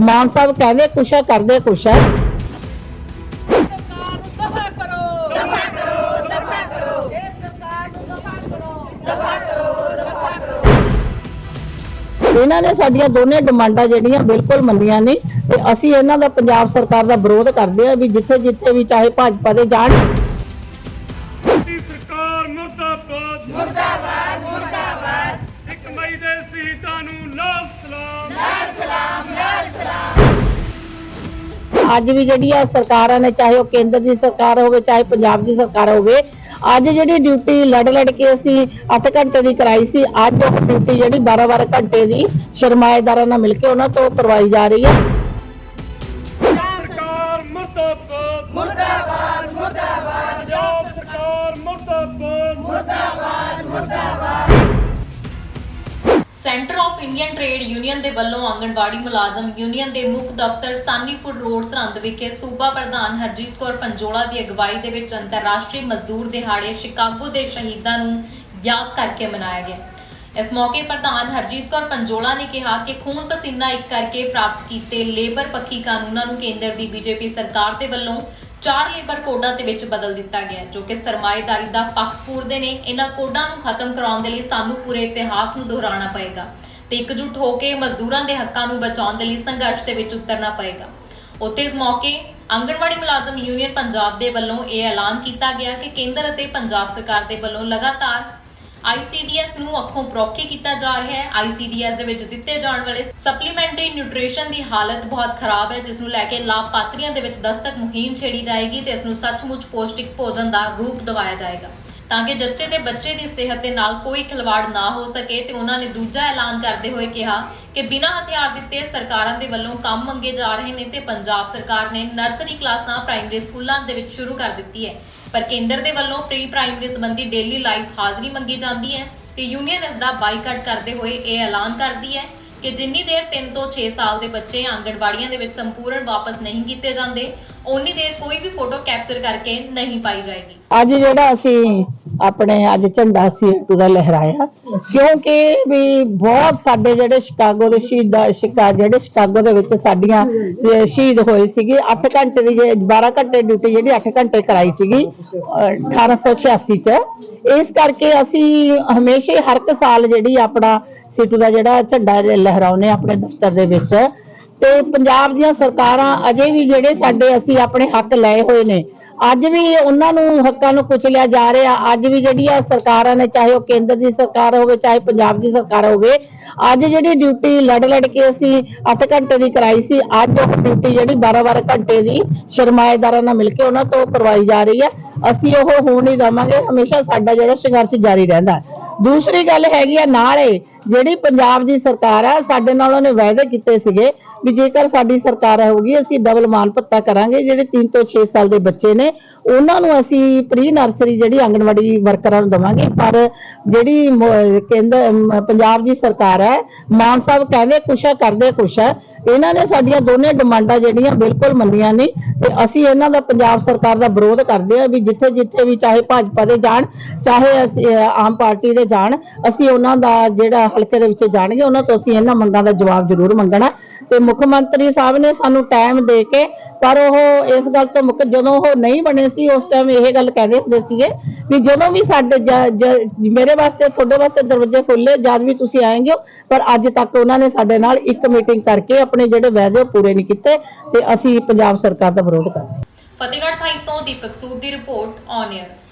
ਮਾਨ ਸਾਹਿਬ ਕਹਿੰਦੇ ਕੁਛ ਆ ਕਰਦੇ ਕੁਛ ਆ। ਸਰਕਾਰ ਨੂੰ ਦਫਾ ਕਰੋ। ਦਫਾ ਕਰੋ ਦਫਾ ਕਰੋ। ਇਹ ਸਰਕਾਰ ਨੂੰ ਦਫਾ ਕਰੋ। ਦਫਾ ਕਰੋ ਦਫਾ ਕਰੋ। ਇਹਨਾਂ ਨੇ ਸਾਡੀਆਂ ਦੋਨੇ ਡਿਮਾਂਡਾਂ ਜਿਹੜੀਆਂ ਬਿਲਕੁਲ ਮੰਨੀਆਂ ਨਹੀਂ ਤੇ ਅਸੀਂ ਇਹਨਾਂ ਦਾ ਪੰਜਾਬ ਸਰਕਾਰ ਦਾ ਵਿਰੋਧ ਕਰਦੇ ਆ ਵੀ ਜਿੱਥੇ ਜਿੱਥੇ ਵੀ ਚਾਹੇ ਭਾਜਪਾ ਦੇ ਜਾਣ। ਦੀ ਸਰਕਾਰ ਮੁਰਦਾਬਾਦ। ਮੁਰਦਾਬਾਦ। ਅੱਜ ਵੀ ਜਿਹੜੀ ਆ ਸਰਕਾਰਾਂ ਨੇ, ਚਾਹੇ ਉਹ ਕੇਂਦਰ ਦੀ ਸਰਕਾਰ ਹੋਵੇ, ਚਾਹੇ ਪੰਜਾਬ ਦੀ ਸਰਕਾਰ ਹੋਵੇ, ਅੱਜ ਜਿਹੜੀ ਡਿਊਟੀ ਲੜ ਲੜ ਕੇ ਅਸੀਂ 8 ਘੰਟੇ ਦੀ ਕਰਾਈ ਸੀ, ਅੱਜ ਉਹ ਡਿਊਟੀ ਜਿਹੜੀ 12 12 ਘੰਟੇ ਦੀ ਸਰਮਾਏਦਾਰਾਂ ਨਾਲ ਮਿਲ ਕੇ ਉਹਨਾਂ ਤੋਂ ਕਰਵਾਈ ਜਾ ਰਹੀ ਹੈ। Centre of Indian trade union ਦੇ ਵੱਲੋਂ ਆਂਗਣਵਾੜੀ ਮੁਲਾਜ਼ਮ ਯੂਨੀਅਨ ਦੇ ਮੁੱਖ ਦਫ਼ਤਰ ਸਾਨੀਪੁਰ ਰੋਡ ਸਰਹੰਦ ਵਿਖੇ ਸੂਬਾ ਪ੍ਰਧਾਨ ਹਰਜੀਤ ਕੌਰ ਪੰਜੋਲਾ ਦੀ ਅਗਵਾਈ ਦੇ ਵਿੱਚ ਅੰਤਰਰਾਸ਼ਟਰੀ ਮਜ਼ਦੂਰ ਦਿਹਾੜੇ ਸ਼ਿਕਾਗੋ ਦੇ ਸ਼ਹੀਦਾਂ ਨੂੰ ਯਾਦ ਕਰਕੇ ਮਨਾਇਆ ਗਿਆ। ਇਸ ਮੌਕੇ ਪ੍ਰਧਾਨ ਹਰਜੀਤ ਕੌਰ ਪੰਜੋਲਾ ਨੇ ਕਿਹਾ ਕਿ ਖੂਨ ਪਸੀਨਾ ਇੱਕ ਕਰਕੇ ਪ੍ਰਾਪਤ ਕੀਤੇ ਲੇਬਰ ਪੱਖੀ ਕਾਨੂੰਨਾਂ ਨੂੰ ਕੇਂਦਰ ਦੀ ਬੀਜੇਪੀ ਸਰਕਾਰ ਦੇ ਵੱਲੋਂ ਚਾਰ ਲੇਬਰ ਕੋਡਾਂ ਦੇ ਵਿੱਚ ਬਦਲ ਦਿੱਤਾ ਗਿਆ ਜੋ ਕਿ ਸਰਮਾਏਦਾਰੀ ਦਾ ਪੱਖ ਪੂਰਦੇ ਨੇ। ਇਹਨਾਂ ਕੋਡਾਂ ਨੂੰ ਖਤਮ ਕਰਾਉਣ ਦੇ ਲਈ ਸਾਨੂੰ ਪੂਰੇ ਇਤਿਹਾਸ ਨੂੰ ਦੁਹਰਾਉਣਾ ਪਏਗਾ ਤੇ ਇਕਜੁੱਟ ਹੋ ਕੇ ਮਜ਼ਦੂਰਾਂ ਦੇ ਹੱਕਾਂ ਨੂੰ ਬਚਾਉਣ ਦੇ ਲਈ ਸੰਘਰਸ਼ ਦੇ ਵਿੱਚ ਉਤਰਨਾ ਪਏਗਾ। ਉੱਥੇ ਇਸ ਮੌਕੇ ਆਂਗਣਵਾੜੀ ਮੁਲਾਜ਼ਮ ਯੂਨੀਅਨ ਪੰਜਾਬ ਦੇ ਵੱਲੋਂ ਇਹ ਐਲਾਨ ਕੀਤਾ ਗਿਆ ਕਿ ਕੇਂਦਰ ਅਤੇ ਪੰਜਾਬ ਸਰਕਾਰ ਦੇ ਵੱਲੋਂ ਲਗਾਤਾਰ ICDS ਨੂੰ ਅੱਖੋਂ ਪਰੋਖੇ ਕੀਤਾ ਜਾ ਰਿਹਾ ਹੈ। ICDS ਦੇ ਵਿੱਚ ਦਿੱਤੇ ਜਾਣ ਵਾਲੇ ਸਪਲੀਮੈਂਟਰੀ ਨਿਊਟ੍ਰੀਸ਼ਨ ਦੀ ਹਾਲਤ ਬਹੁਤ ਖਰਾਬ ਹੈ, ਜਿਸ ਨੂੰ ਲੈ ਕੇ ਲਾਭਪਾਤਰੀਆਂ ਦੇ ਵਿੱਚ ਦਸਤਕ ਮੁਹਿੰਮ ਛੇੜੀ ਜਾਏਗੀ ਤੇ ਇਸ ਨੂੰ ਸੱਚਮੁੱਚ ਪੌਸ਼ਟਿਕ ਭੋਜਨ ਦਾ ਰੂਪ ਦਿਵਾਇਆ ਜਾਏਗਾ। ਤਾਂ ਕਿ ਜੱਚੇ ਦੇ ਬੱਚੇ ਦੀ ਸਿਹਤ ਦੇ ਨਾਲ ਕੋਈ ਖਿਲਵਾੜ ਨਾ ਹੋ ਸਕੇ ਤੇ ਉਹਨਾਂ ਨੇ ਦੂਜਾ ਐਲਾਨ ਕਰਦੇ ਹੋਏ ਕਿਹਾ ਕਿ ਬਿਨਾਂ ਹਥਿਆਰ ਦਿੱਤੇ ਸਰਕਾਰਾਂ ਦੇ ਵੱਲੋਂ ਕੰਮ ਮੰਗੇ ਜਾ ਰਹੇ ਨੇ ਤੇ ਪੰਜਾਬ ਸਰਕਾਰ ਨੇ ਨਰਸਰੀ ਕਲਾਸਾਂ ਪ੍ਰਾਇਮਰੀ ਸਕੂਲਾਂ ਦੇ ਵਿੱਚ ਸ਼ੁਰੂ ਕਰ ਦਿੱਤੀ ਹੈ। ਪਰ ਕੇਂਦਰ ਦੇ ਵੱਲੋਂ ਪ੍ਰੀ ਪ੍ਰਾਇਮਰੀ ਸੰਬੰਧੀ ਡੇਲੀ ਲਾਈਵ ਹਾਜ਼ਰੀ ਮੰਗੀ ਜਾਂਦੀ ਹੈ ਤੇ ਯੂਨੀਅਨ ਇਸ ਦਾ ਬਾਈਕਾਟ ਕਰਦੇ ਹੋਏ ਇਹ ਐਲਾਨ ਕਰਦੀ ਹੈ ਕਿ ਜਿੰਨੀ ਦੇਰ 3 ਤੋਂ 6 ਸਾਲ ਦੇ ਬੱਚੇ ਆਂਗਣਵਾੜੀਆਂ ਦੇ ਵਿੱਚ ਸੰਪੂਰਨ ਵਾਪਸ ਨਹੀਂ ਕੀਤੇ ਜਾਂਦੇ, ਓਨੀ ਦੇਰ ਕੋਈ ਵੀ ਫੋਟੋ ਕੈਪਚਰ ਕਰਕੇ ਨਹੀਂ ਪਾਈ ਜਾਏਗੀ। ਅੱਜ ਜਿਹੜਾ ਅਸੀਂ ਆਪਣੇ ਅੱਜ ਝੰਡਾ ਸੀ ਪੂਰਾ ਲਹਿਰਾਇਆ। ਕਿਉਂਕਿ ਵੀ ਬਹੁਤ ਸਾਡੇ ਜਿਹੜੇ ਸ਼ਿਕਾਗੋ ਦੇ ਸ਼ਹੀਦਾਂ ਸ਼ਿਕਾ ਜਿਹੜੇ ਸ਼ਿਕਾਗੋ ਦੇ ਵਿੱਚ ਸਾਡੀਆਂ ਅਹ, ਸ਼ਹੀਦ ਹੋਏ ਸੀਗੇ 8 ਘੰਟੇ ਦੀ ਜੇ 12 ਘੰਟੇ ਡਿਊਟੀ ਜਿਹੜੀ 8 ਘੰਟੇ ਕਰਾਈ ਸੀਗੀ ਅਹ, 1886 ਚ। ਇਸ ਕਰਕੇ ਅਸੀਂ ਹਮੇਸ਼ਾ ਹੀ ਹਰ ਇੱਕ ਸਾਲ ਜਿਹੜੀ ਆਪਣਾ ਸੀਟੂ ਦਾ ਜਿਹੜਾ ਝੰਡਾ ਲਹਿਰਾਉਨੇ ਆਪਣੇ ਦਫ਼ਤਰ ਦੇ ਵਿੱਚ। ਤੇ ਪੰਜਾਬ ਦੀਆਂ ਸਰਕਾਰਾਂ ਅਜੇ ਵੀ ਜਿਹੜੇ ਸਾਡੇ ਅਸੀਂ ਆਪਣੇ ਹੱਕ ਲਏ ਹੋਏ ਨੇ ਅੱਜ ਵੀ ਉਹਨਾਂ ਨੂੰ ਹੱਕਾਂ ਨੂੰ ਕੁਚਲਿਆ ਜਾ ਰਿਹਾ। ਅੱਜ ਵੀ ਜਿਹੜੀ ਆ ਸਰਕਾਰਾਂ ਨੇ, ਚਾਹੇ ਉਹ ਕੇਂਦਰ ਦੀ ਸਰਕਾਰ ਹੋਵੇ, ਚਾਹੇ ਪੰਜਾਬ ਦੀ ਸਰਕਾਰ ਹੋਵੇ, ਅੱਜ ਜਿਹੜੀ ਡਿਊਟੀ ਲੜ ਲੜ ਕੇ ਅਸੀਂ 8 ਘੰਟੇ ਦੀ ਕਰਾਈ ਸੀ, ਅੱਜ ਉਹ ਡਿਊਟੀ ਜਿਹੜੀ 12 12 ਘੰਟੇ ਦੀ ਸਰਮਾਏਦਾਰਾਂ ਨਾਲ ਮਿਲ ਕੇ ਉਹਨਾਂ ਤੋਂ ਕਰਵਾਈ ਜਾ ਰਹੀ ਹੈ ਅਸੀਂ ਉਹ ਹੋਣ ਨਹੀਂ ਦੇਵਾਂਗੇ ਹਮੇਸ਼ਾ ਸਾਡਾ ਜਿਹੜਾ ਸੰਘਰਸ਼ ਜਾਰੀ ਰਹਿੰਦਾ। ਦੂਸਰੀ ਗੱਲ ਹੈਗੀ ਆ, ਨਾਲੇ ਜਿਹੜੀ ਪੰਜਾਬ ਦੀ ਸਰਕਾਰ ਹੈ, ਸਾਡੇ ਨਾਲ ਉਹਨੇ ਵਾਅਦੇ ਕੀਤੇ ਸੀਗੇ ਵੀ ਜੇਕਰ ਸਾਡੀ ਸਰਕਾਰ ਹੋਊਗੀ ਅਸੀਂ ਡਬਲ ਮਾਨ ਭੱਤਾ ਕਰਾਂਗੇ, ਜਿਹੜੇ 3 ਤੋਂ 6 ਸਾਲ ਦੇ ਬੱਚੇ ਨੇ ਉਹਨਾਂ ਨੂੰ ਅਸੀਂ ਪ੍ਰੀ ਨਰਸਰੀ ਜਿਹੜੀ ਆਂਗਣਵਾੜੀ ਵਰਕਰਾਂ ਨੂੰ ਦਵਾਂਗੇ, ਪਰ ਜਿਹੜੀ ਕੇਂਦਰ ਪੰਜਾਬ ਦੀ ਸਰਕਾਰ ਹੈ, ਮਾਨ ਸਾਹਿਬ ਕਹਿੰਦੇ ਕੁਛ ਹੈ, ਕਰਦੇ ਕੁਛ ਹੈ, ਇਹਨਾਂ ਨੇ ਸਾਡੀਆਂ ਦੋਨੇ ਡਿਮਾਂਡਾਂ ਜਿਹੜੀਆਂ ਬਿਲਕੁਲ ਮੰਨੀਆਂ ਨਹੀਂ ਤੇ ਅਸੀਂ ਇਹਨਾਂ ਦਾ ਪੰਜਾਬ ਸਰਕਾਰ ਦਾ ਵਿਰੋਧ ਕਰਦੇ ਆ ਵੀ ਜਿੱਥੇ ਜਿੱਥੇ ਵੀ ਚਾਹੇ ਭਾਜਪਾ ਦੇ ਜਾਣ, ਚਾਹੇ ਅਸੀਂ ਆਮ ਪਾਰਟੀ ਦੇ ਜਾਣ, ਅਸੀਂ ਉਹਨਾਂ ਦਾ ਜਿਹੜਾ ਹਲਕੇ ਦੇ ਵਿੱਚ ਜਾਣਗੇ, ਉਹਨਾਂ ਤੋਂ ਅਸੀਂ ਇਹਨਾਂ ਮੰਗਾਂ ਦਾ ਜਵਾਬ ਜ਼ਰੂਰ ਮੰਗਣਾ। ਤੇ ਮੁੱਖ ਮੰਤਰੀ ਸਾਹਿਬ ਨੇ ਸਾਨੂੰ ਟਾਈਮ ਦੇ ਕੇ, ਪਰ ਉਹ ਇਸ ਗੱਲ ਤੋਂ ਮੁੱਕ, ਜਦੋਂ ਉਹ ਨਹੀਂ ਬਣੇ ਸੀ, ਉਸ ਟਾਈਮ ਇਹ ਗੱਲ ਕਹਿੰਦੇ ਹੁੰਦੇ ਸੀਗੇ ਵੀ ਜਦੋਂ ਵੀ ਸਾਡੇ ਮੇਰੇ ਵਾਸਤੇ, ਤੁਹਾਡੇ ਵਾਸਤੇ ਦਰਵਾਜ਼ੇ ਖੁੱਲੇ ਜਦ ਵੀ ਤੁਸੀਂ ਆਏਂਗੇ, ਪਰ ਅੱਜ ਤੱਕ ਉਹਨਾਂ ਨੇ ਸਾਡੇ ਨਾਲ ਇੱਕ ਮੀਟਿੰਗ ਕਰਕੇ ਆਪਣੇ ਜਿਹੜੇ ਵਾਅਦੇ ਉਹ ਪੂਰੇ ਨਹੀਂ ਕੀਤੇ ਤੇ ਅਸੀਂ ਪੰਜਾਬ ਸਰਕਾਰ ਦਾ ਵਿਰੋਧ ਕਰਦੇ ਫਤਿਹਗੜ੍ਹ ਸਾਹਿਬ ਤੋਂ ਦੀਪਕ ਸੂਦ ਦੀ ਰਿਪੋਰਟ ਔਨ 에ਅਰ